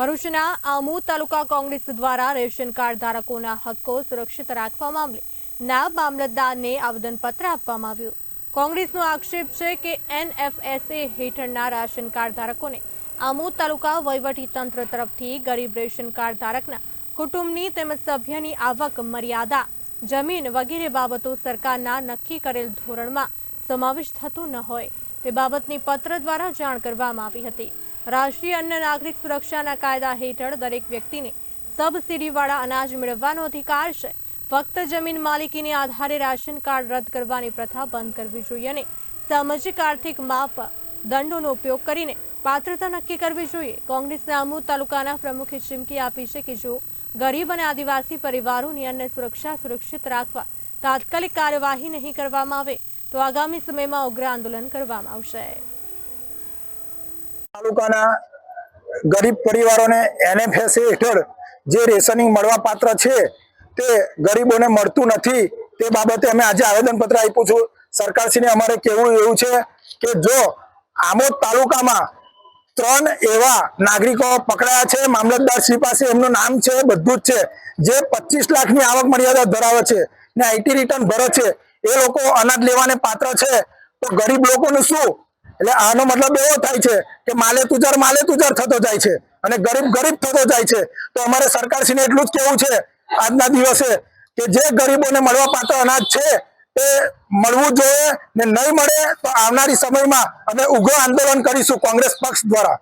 ભરૂચના આમોદ તાલુકા કોંગ્રેસ દ્વારા ration card ધારકોના હક્કો સુરક્ષિત રાખવા મામલે નાયબ મામલતદારને આવેદનપત્ર આપવામાં આવ્યું. કોંગ્રેસનો આક્ષેપ છે કે એનએફએસએ હેઠળના રાશન કાર્ડ ધારકોને આમોદ તાલુકા તંત્ર તરફથી ગરીબ રેશન કાર્ડ ધારકના કુટુંબની તેમજ સભ્યની આવક મર્યાદા, જમીન વગેરે બાબતો સરકારના નક્કી કરેલ ધોરણમાં સમાવેશ થતો ન હોય. તે બાબતની પત્ર દ્વારા જાણ કરવામાં આવી હતી. રાષ્ટ્રીય અન્ન નાગરિક સુરક્ષાના કાયદા હેઠળ દરેક વ્યક્તિને સબસિડીવાળા અનાજ મેળવવાનો અધિકાર છે. ફક્ત જમીન માલિકીને આધારે રાશન કાર્ડ રદ કરવાની પ્રથા બંધ કરવી જોઈએ અને સામાજિક આર્થિક માપ દંડોનો ઉપયોગ કરીને પાત્રતા નક્કી કરવી જોઈએ. કોંગ્રેસના આમોદ તાલુકાના પ્રમુખે ચીમકી આપી છે કે જો ગરીબ અને આદિવાસી પરિવારોની અન્ન સુરક્ષા સુરક્ષિત રાખવા તાત્કાલિક કાર્યવાહી નહીં કરવામાં આવે, તો આગામી સમયમાં ઉગ્ર આંદોલન કરવામાં આવશે. તાલુકાના ગરીબ પરિવારોને એનએફએસ હેઠળ જે રેશનિંગ મળવા પાત્ર છે તે ગરીબોને મળતું નથી, તે બાબતે અમે આજે આવેદનપત્ર આપ્યું છું. સરકારશ્રીને અમારે કહેવું એવું છે કે જો આમોદ તાલુકામાં ત્રણ એવા નાગરિકો પકડાયા છે, મામલતદાર શ્રી પાસે એમનું નામ છે, બધું જ છે, જે પચીસ લાખની આવક મર્યાદા ધરાવે છે ને આઈટી રિટર્ન ભરે છે, એ લોકો અનાજ લેવાને પાત્ર છે, તો ગરીબ લોકોનું શું? એટલે આનો મતલબ એવો થાય છે કે માલે તુજાર માલે તુજાર થતો જાય છે અને ગરીબ ગરીબ થતો જાય છે. તો અમારે સરકારશ્રીને એટલું જ કેવું છે આજના દિવસે કે જે ગરીબોને મળવા પાત્ર અનાજ છે એ મળવું જોઈએ ને નહીં મળે તો આવનારી સમયમાં અમે ઉગ્ર આંદોલન કરીશું કોંગ્રેસ પક્ષ દ્વારા.